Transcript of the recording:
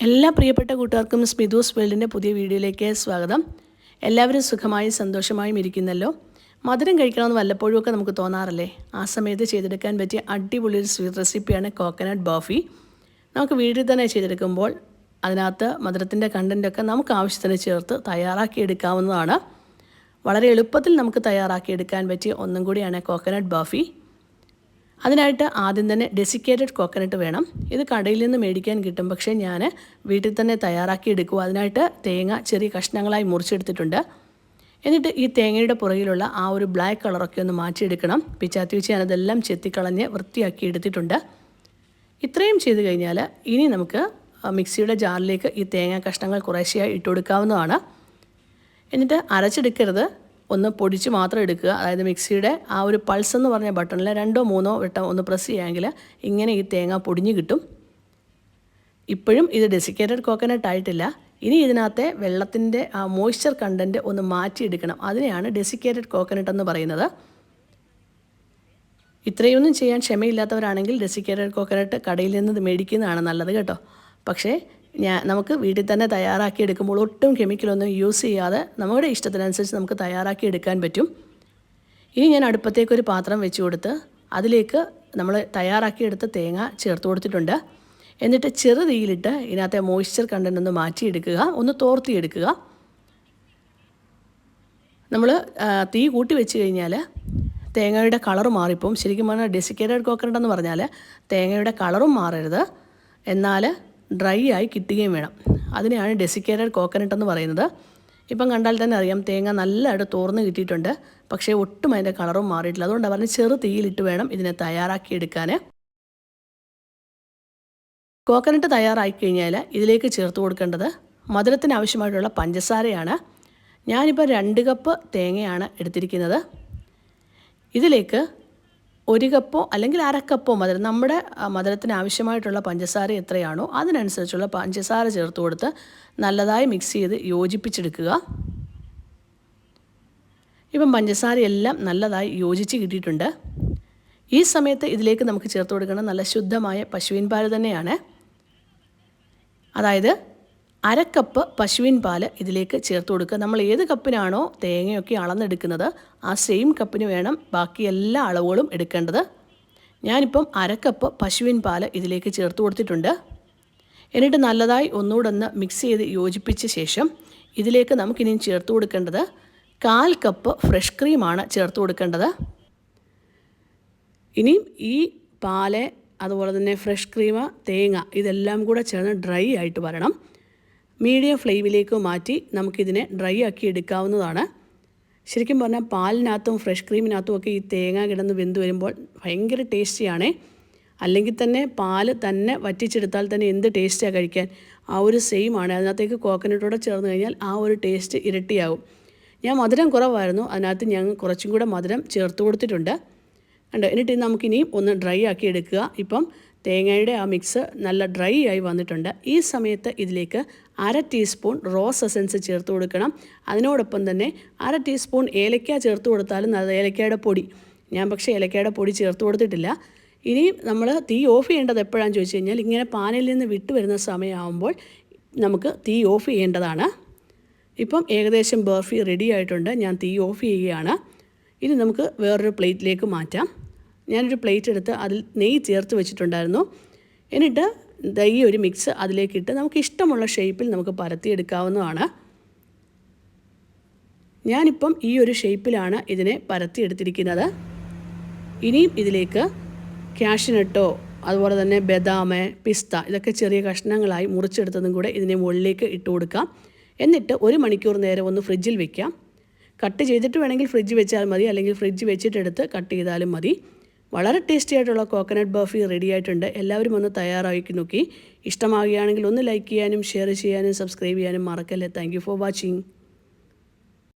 എല്ലാ പ്രിയപ്പെട്ട കൂട്ടുകാർക്കും സ്മിതൂസ് വേൾഡിന്റെ പുതിയ വീഡിയോയിലേക്ക് സ്വാഗതം. എല്ലാവരും സുഖമായും സന്തോഷമായും ഇരിക്കുന്നല്ലോ. മധുരം കഴിക്കണമെന്ന് വല്ലപ്പോഴും ഒക്കെ നമുക്ക് തോന്നാറില്ലേ? ആ സമയത്ത് ചെയ്തെടുക്കാൻ പറ്റിയ അടിപൊളി ഒരു സ്വീറ്റ് റെസിപ്പിയാണ് കോക്കനട്ട് ബോഫി. നമുക്ക് വീട്ടിൽ തന്നെ ചെയ്തെടുക്കുമ്പോൾ അതിനകത്ത് മധുരത്തിന്റെ കണ്ടന്റൊക്കെ നമുക്ക് ആവശ്യത്തിന് ചേർത്ത് തയ്യാറാക്കി എടുക്കാവുന്നതാണ്. വളരെ എളുപ്പത്തിൽ നമുക്ക് തയ്യാറാക്കി എടുക്കാൻ പറ്റിയ ഒന്നും കൂടിയാണ് കോക്കനട്ട് ബോഫി. അതിനായിട്ട് ആദ്യം തന്നെ ഡെസിക്കേറ്റഡ് കോക്കനട്ട് വേണം. ഇത് കടയിൽ നിന്ന് മേടിക്കാൻ കിട്ടും. പക്ഷേ ഞാൻ വീട്ടിൽ തന്നെ തയ്യാറാക്കി എടുക്കും. അതിനായിട്ട് തേങ്ങ ചെറിയ കഷ്ണങ്ങളായി മുറിച്ചെടുത്തിട്ടുണ്ട്. എന്നിട്ട് ഈ തേങ്ങയുടെ പുറകിലുള്ള ആ ഒരു ബ്ലാക്ക് കളറൊക്കെ ഒന്ന് മാറ്റിയെടുക്കണം. പിച്ചാത്തി വെച്ച് ഞാനതെല്ലാം ചെത്തിക്കളഞ്ഞ് വൃത്തിയാക്കി എടുത്തിട്ടുണ്ട്. ഇത്രയും ചെയ്ത് കഴിഞ്ഞാൽ ഇനി നമുക്ക് മിക്സിയുടെ ജാറിലേക്ക് ഈ തേങ്ങ കഷ്ണങ്ങൾ കുറേശ്ശെയായി ഇട്ട് കൊടുക്കാവുന്നതാണ് എന്നിട്ട് അരച്ചെടുക്കരുത്. ഒന്ന് പൊടിച്ച് മാത്രം എടുക്കുക. അതായത് മിക്സിയുടെ ആ ഒരു പൾസ് എന്ന് പറഞ്ഞ ബട്ടണിൽ രണ്ടോ മൂന്നോ വട്ടം ഒന്ന് പ്രസ് ചെയ്യാമെങ്കിൽ ഇങ്ങനെ ഈ തേങ്ങ പൊടിഞ്ഞ് കിട്ടും. ഇപ്പോഴും ഇത് ഡെസിക്കേറ്റഡ് കോക്കനട്ട് ആയിട്ടില്ല. ഇനി ഇതിനകത്തെ വെള്ളത്തിന്റെ ആ മോയ്സ്ചർ കണ്ടന്റ് ഒന്ന് മാറ്റിയെടുക്കണം. അതിനെയാണ് ഡെസിക്കേറ്റഡ് കോക്കനട്ട് എന്ന് പറയുന്നത്. ഇത്രയൊന്നും ചെയ്യാൻ ക്ഷമയില്ലാത്തവരാണെങ്കിൽ ഡെസിക്കേറ്റഡ് കോക്കനട്ട് കടയിൽ നിന്ന് മേടിക്കുന്നതാണ് നല്ലത് കേട്ടോ. പക്ഷേ ഞാൻ നമുക്ക് വീട്ടിൽ തന്നെ തയ്യാറാക്കി എടുക്കുമ്പോൾ ഒട്ടും കെമിക്കലൊന്നും യൂസ് ചെയ്യാതെ നമ്മുടെ ഇഷ്ടത്തിനനുസരിച്ച് നമുക്ക് തയ്യാറാക്കി എടുക്കാൻ പറ്റും. ഇനി ഞാൻ അടുപ്പത്തേക്ക് ഒരു പാത്രം വെച്ച് കൊടുത്ത് അതിലേക്ക് നമ്മൾ തയ്യാറാക്കിയെടുത്ത തേങ്ങ ചേർത്ത് കൊടുത്തിട്ടുണ്ട്. എന്നിട്ട് ചെറുതീയിലിട്ട് ഇതിനകത്തെ മോയ്സ്ചർ കണ്ടന്റ് ഒന്ന് മാറ്റിയെടുക്കുക ഒന്ന് തോർത്തിയെടുക്കുക നമ്മൾ തീ കൂട്ടി വെച്ച് കഴിഞ്ഞാൽ തേങ്ങയുടെ കളർ മാറിപ്പോവും. ശരിക്കും പറഞ്ഞാൽ ഡെസിക്കേറ്റഡ് കോക്കനട്ട് എന്ന് പറഞ്ഞാൽ തേങ്ങയുടെ കളറും മാറരുത്. എന്നാൽ ഡ്രൈ ആയി കിട്ടുകയും വേണം. അതിനെയാണ് ഡെസിക്കേറ്റഡ് കോക്കനട്ട് എന്ന് പറയുന്നത്. ഇപ്പം കണ്ടാൽ തന്നെ അറിയാം തേങ്ങ നല്ലതായിട്ട് തോർന്ന് കിട്ടിയിട്ടുണ്ട്. പക്ഷേ ഒട്ടും അതിന്റെ കളറും മാറിയിട്ടില്ല. അതുകൊണ്ട് പറഞ്ഞ് ചെറു തീയിലിട്ട് വേണം ഇതിനെ തയ്യാറാക്കിയെടുക്കാൻ. കോക്കനട്ട് തയ്യാറായി കഴിഞ്ഞാൽ ഇതിലേക്ക് ചേർത്ത് കൊടുക്കേണ്ടത് മധുരത്തിന് ആവശ്യമായിട്ടുള്ള പഞ്ചസാരയാണ്. ഞാനിപ്പോൾ രണ്ട് കപ്പ് തേങ്ങയാണ് എടുത്തിരിക്കുന്നത്. ഇതിലേക്ക് ഒരു കപ്പോ അല്ലെങ്കിൽ അരക്കപ്പോ മധുരം നമ്മുടെ മധുരത്തിന് ആവശ്യമായിട്ടുള്ള പഞ്ചസാര എത്രയാണോ അതിനനുസരിച്ചുള്ള പഞ്ചസാര ചേർത്ത് കൊടുത്ത് നല്ലതായി മിക്സ് ചെയ്ത് യോജിപ്പിച്ചെടുക്കുക. ഇപ്പം പഞ്ചസാരയെല്ലാം നല്ലതായി യോജിച്ച് കിട്ടിയിട്ടുണ്ട്. ഈ സമയത്ത് ഇതിലേക്ക് നമുക്ക് ചേർത്ത് കൊടുക്കണം നല്ല ശുദ്ധമായ പശുവിൻ പാൽ തന്നെയാണ്. അതായത് അരക്കപ്പ് പശുവിൻ പാൽ ഇതിലേക്ക് ചേർത്ത് കൊടുക്കുക. നമ്മൾ ഏത് കപ്പിനാണോ തേങ്ങയൊക്കെ അളന്നെടുക്കുന്നത് ആ സെയിം കപ്പിന് വേണം ബാക്കി എല്ലാ അളവുകളും എടുക്കേണ്ടത്. ഞാനിപ്പം അരക്കപ്പ് പശുവിൻ പാൽ ഇതിലേക്ക് ചേർത്ത് കൊടുത്തിട്ടുണ്ട്. എന്നിട്ട് നല്ലതായി ഒന്നുകൂടെ ഒന്ന് മിക്സ് ചെയ്ത് യോജിപ്പിച്ച ശേഷം ഇതിലേക്ക് നമുക്കിനി ചേർത്ത് കൊടുക്കേണ്ടത് കാൽ കപ്പ് ഫ്രഷ് ക്രീമാണ് ചേർത്ത് കൊടുക്കേണ്ടത്. ഇനിയും ഈ പാൽ അതുപോലെ തന്നെ ഫ്രഷ് ക്രീമ തേങ്ങ ഇതെല്ലാം കൂടെ ചേർന്ന് ഡ്രൈ ആയിട്ട് വരണം. മീഡിയം ഫ്ലെയിമിലേക്ക് മാറ്റി നമുക്കിതിനെ ഡ്രൈ ആക്കി എടുക്കാവുന്നതാണ്. ശരിക്കും പറഞ്ഞാൽ പാലിനകത്തും ഫ്രഷ് ക്രീമിനകത്തും ഒക്കെ ഈ തേങ്ങ കിടന്ന് വെന്ത് വരുമ്പോൾ ഭയങ്കര ടേസ്റ്റിയാണേ. അല്ലെങ്കിൽ തന്നെ പാൽ തന്നെ വറ്റിച്ചെടുത്താൽ തന്നെ എന്ത് ടേസ്റ്റാണ് കഴിക്കാൻ. ആ ഒരു സെയിം ആണ്. അതിനകത്തേക്ക് കോക്കനട്ടോടെ ചേർന്ന് കഴിഞ്ഞാൽ ആ ഒരു ടേസ്റ്റ് ഇരട്ടിയാവും ഞാൻ മധുരം കുറവായിരുന്നു. അതിനകത്ത് ഞങ്ങൾ കുറച്ചും കൂടെ മധുരം ചേർത്ത് കൊടുത്തിട്ടുണ്ട്. കണ്ടോ? എന്നിട്ട് നമുക്കിനിയും ഒന്ന് ഡ്രൈ ആക്കി എടുക്കുക. ഇപ്പം തേങ്ങയുടെ ആ മിക്സ് നല്ല ഡ്രൈ ആയി വന്നിട്ടുണ്ട്. ഈ സമയത്ത് ഇതിലേക്ക് അര ടീസ്പൂൺ റോസ് എസൻസ് ചേർത്ത് കൊടുക്കണം. അതിനോടൊപ്പം തന്നെ അര ടീസ്പൂൺ ഏലക്ക ചേർത്ത് കൊടുത്താലും ഏലക്കയുടെ പൊടി. ഞാൻ പക്ഷേ ഏലക്കയുടെ പൊടി ചേർത്ത് കൊടുത്തിട്ടില്ല. ഇനി നമ്മൾ തീ ഓഫ് ചെയ്യേണ്ടത് എപ്പോഴാണെന്ന് ചോദിച്ചു കഴിഞ്ഞാൽ ഇങ്ങനെ പാനിൽ നിന്ന് വിട്ട് വരുന്ന സമയമാകുമ്പോൾ നമുക്ക് തീ ഓഫ് ചെയ്യേണ്ടതാണ്. ഇപ്പം ഏകദേശം ബർഫി റെഡി ആയിട്ടുണ്ട്. ഞാൻ തീ ഓഫ് ചെയ്യുകയാണ്. ഇനി നമുക്ക് വേറൊരു പ്ലേറ്റിലേക്ക് മാറ്റാം. ഞാനൊരു പ്ലേറ്റ് എടുത്ത് അതിൽ നെയ്യ് ചേർത്ത് വെച്ചിട്ടുണ്ടായിരുന്നു. എന്നിട്ട് ഈ ഒരു മിക്സ് അതിലേക്കിട്ട് നമുക്ക് ഇഷ്ടമുള്ള ഷേപ്പിൽ നമുക്ക് പരത്തിയെടുക്കാവുന്നതാണ്. ഞാനിപ്പം ഈ ഒരു ഷേപ്പിലാണ് ഇതിനെ പരത്തിയെടുത്തിരിക്കുന്നത്. ഇനിയും ഇതിലേക്ക് ക്യാഷിനട്ടോ അതുപോലെ തന്നെ ബദാം പിസ്ത ഇതൊക്കെ ചെറിയ കഷ്ണങ്ങളായി മുറിച്ചെടുത്തതും കൂടെ ഇതിനെ മുകളിലേക്ക് ഇട്ട് കൊടുക്കാം. എന്നിട്ട് ഒരു മണിക്കൂർ നേരം ഒന്ന് ഫ്രിഡ്ജിൽ വെക്കാം. കട്ട് ചെയ്തിട്ട് വേണമെങ്കിൽ ഫ്രിഡ്ജ് വെച്ചാൽ മതി അല്ലെങ്കിൽ ഫ്രിഡ്ജ് വെച്ചിട്ടെടുത്ത് കട്ട് ചെയ്താലും മതി. വളരെ ടേസ്റ്റി ആയിട്ടുള്ള കോക്കനട്ട് ബർഫി റെഡി ആയിട്ടുണ്ട്. എല്ലാവരും ഒന്ന് തയ്യാറാക്കി നോക്കി. ഇഷ്ടമാകുകയാണെങ്കിൽ ഒന്ന് ലൈക്ക് ചെയ്യാനും ഷെയർ ചെയ്യാനും സബ്സ്ക്രൈബ് ചെയ്യാനും മറക്കല്ലേ. Thank for watching